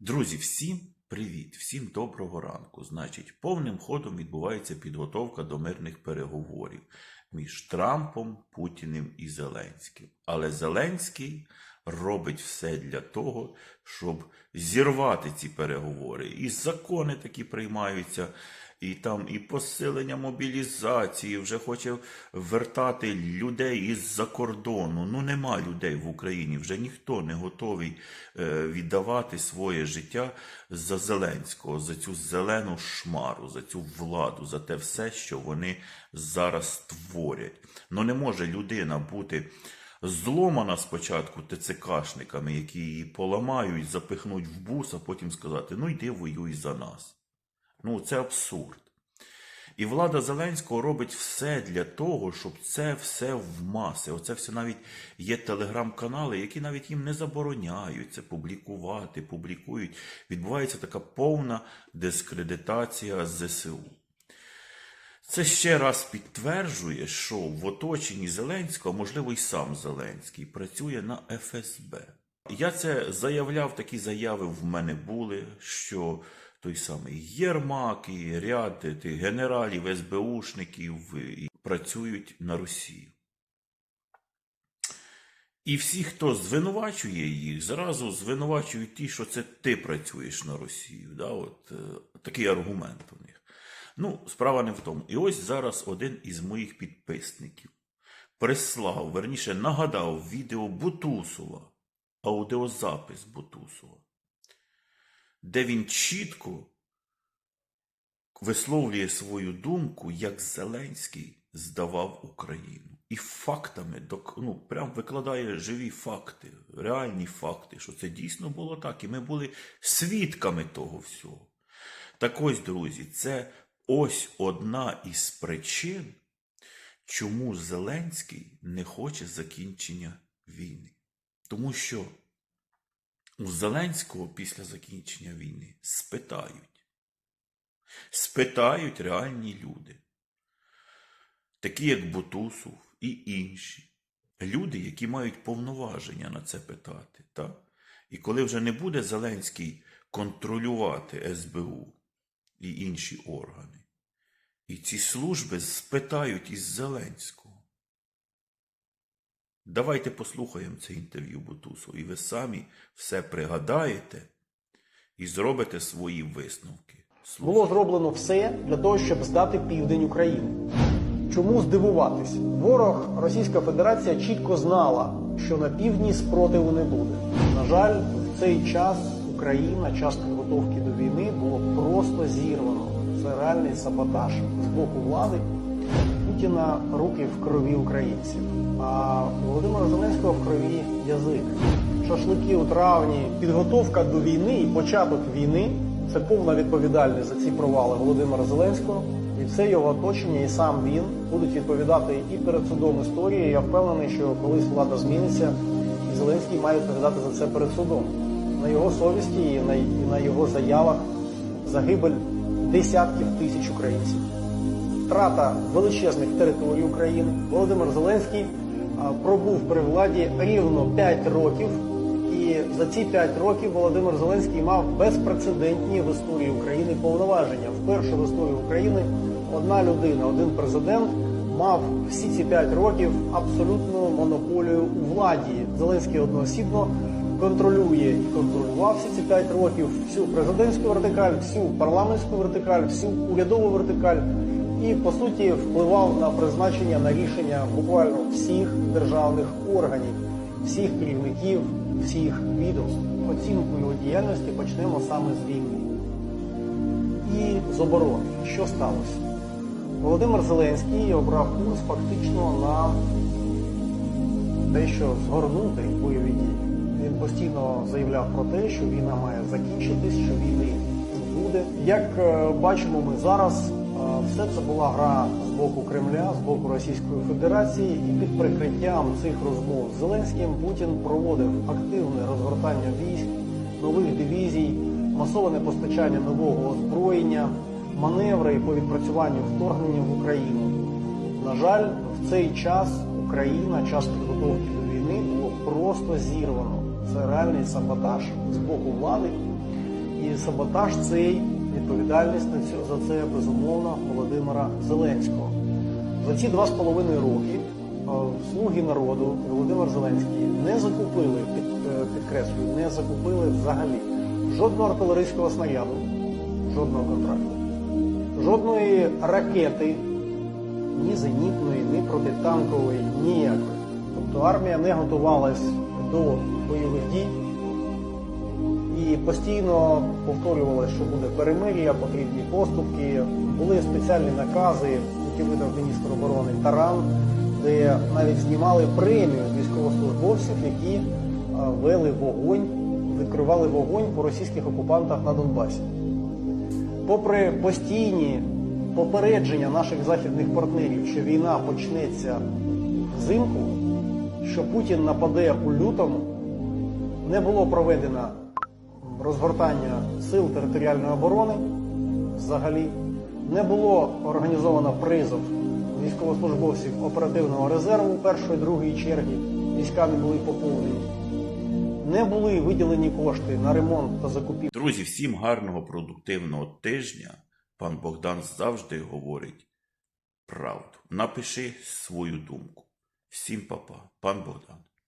Друзі, всім привіт, всім доброго ранку. Значить, повним ходом відбувається підготовка до мирних переговорів між Трампом, Путіним і Зеленським. Але Зеленський робить все для того, щоб зірвати ці переговори. І закони такі приймаються, і там і посилення мобілізації, вже хоче вертати людей із-за кордону. Ну нема людей в Україні, вже ніхто не готовий е, віддавати своє життя за Зеленського, за цю зелену шмару, за цю владу, за те все, що вони зараз творять. Ну не може людина бути зломана спочатку ТЦКшниками, які її поламають, запихнуть в бус, а потім сказати: ну йди воюй за нас. Ну, це абсурд. І влада Зеленського робить все для того, щоб це все в маси. Оце все навіть є телеграм-канали, які навіть їм не забороняють це публікувати, публікують. Відбувається така повна дискредитація ЗСУ. Це ще раз підтверджує, що в оточенні Зеленського, можливо, і сам Зеленський, працює на ФСБ. Я це заявляв, такі заяви в мене були, що той самий Єрмак і ряд тих генералів, СБУшників і працюють на Росію. І всі, хто звинувачує їх, зразу звинувачують ті, що це ти працюєш на Росію. Да? От, е, такий аргумент у них. Ну, справа не в тому. І ось зараз один із моїх підписників прислав, верніше нагадав відео Бутусова, аудіозапис Бутусова, де він чітко висловлює свою думку, як Зеленський здавав Україну. І фактами, ну, прям викладає живі факти, реальні факти, що це дійсно було так, і ми були свідками того всього. Так ось, друзі, це ось одна із причин, чому Зеленський не хоче закінчення війни. Тому що у Зеленського після закінчення війни спитають. Спитають реальні люди, такі як Бутусов і інші. Люди, які мають повноваження на це питати. Так? І коли вже не буде Зеленський контролювати СБУ і інші органи, і ці служби спитають із Зеленського. Давайте послухаємо це інтерв'ю Бутусу, і ви самі все пригадаєте і зробите свої висновки. Слухайте. Було зроблено все для того, щоб здати південь України. Чому здивуватись? Ворог Російська Федерація чітко знала, що на півдні спротиву не буде. На жаль, в цей час Україна, час підготовки до війни, було просто зірвано. Це реальний саботаж з боку влади Путіна руки в крові українців. А Володимира Зеленського в крові язик. Шашлики у травні, підготовка до війни і початок війни це повна відповідальність за ці провали Володимира Зеленського. І все його оточення, і сам він будуть відповідати і перед судом історії. Я впевнений, що колись влада зміниться, і Зеленський має відповідати за це перед судом. На його совісті і на, і на його заявах загибель десятків тисяч українців втрата величезних територій України. Володимир Зеленський пробув при владі рівно 5 років, і за ці 5 років Володимир Зеленський мав безпрецедентні в історії України повноваження. Вперше в історії України одна людина, один президент мав всі ці 5 років абсолютну монополію у владі. Зеленський одноосібно контролює і контролював всі ці 5 років всю президентську вертикаль, всю парламентську вертикаль, всю урядову вертикаль і по суті впливав на призначення на рішення буквально всіх державних органів, всіх керівників, всіх відомств. Оцінку його діяльності почнемо саме з війни і з оборони. Що сталося? Володимир Зеленський обрав курс фактично на те, що згорнути бойові дії. Він постійно заявляв про те, що війна має закінчитись, що війни не буде. Як е, бачимо, ми зараз все це була гра з боку Кремля, з боку Російської Федерації, і під прикриттям цих розмов з Зеленським Путін проводив активне розгортання військ, нових дивізій, масоване постачання нового озброєння, маневри по відпрацюванню вторгнення в Україну. На жаль, в цей час Україна, час підготовки до війни було просто зірвано. Це реальний саботаж з боку влади. І саботаж цей, відповідальність за це безумовно Володимира Зеленського. За ці два з половиною роки е, слуги народу Володимир Зеленський не закупили, е, підкреслюю, не закупили взагалі жодного артилерійського снаряду, жодного контракту, жодної ракети, ні зенітної, ні протитанкової, ніякої. Тобто армія не готувалась до бойових дій і постійно повторювалося, що буде перемир'я, потрібні поступки. Були спеціальні накази, які видав міністр оборони Таран, де навіть знімали премію військовослужбовців, які е, вели вогонь, відкривали вогонь по російських окупантах на Донбасі. Попри постійні попередження наших західних партнерів, що війна почнеться взимку, що Путін нападе у лютому, не було проведено розгортання сил територіальної оборони взагалі, не було організовано призов військовослужбовців оперативного резерву першої, другої черги, війська не були поповнені, не були виділені кошти на ремонт та закупівлю. Друзі, всім гарного продуктивного тижня. Пан Богдан завжди говорить правду. Напиши свою думку. Всім папа, пан Богдан.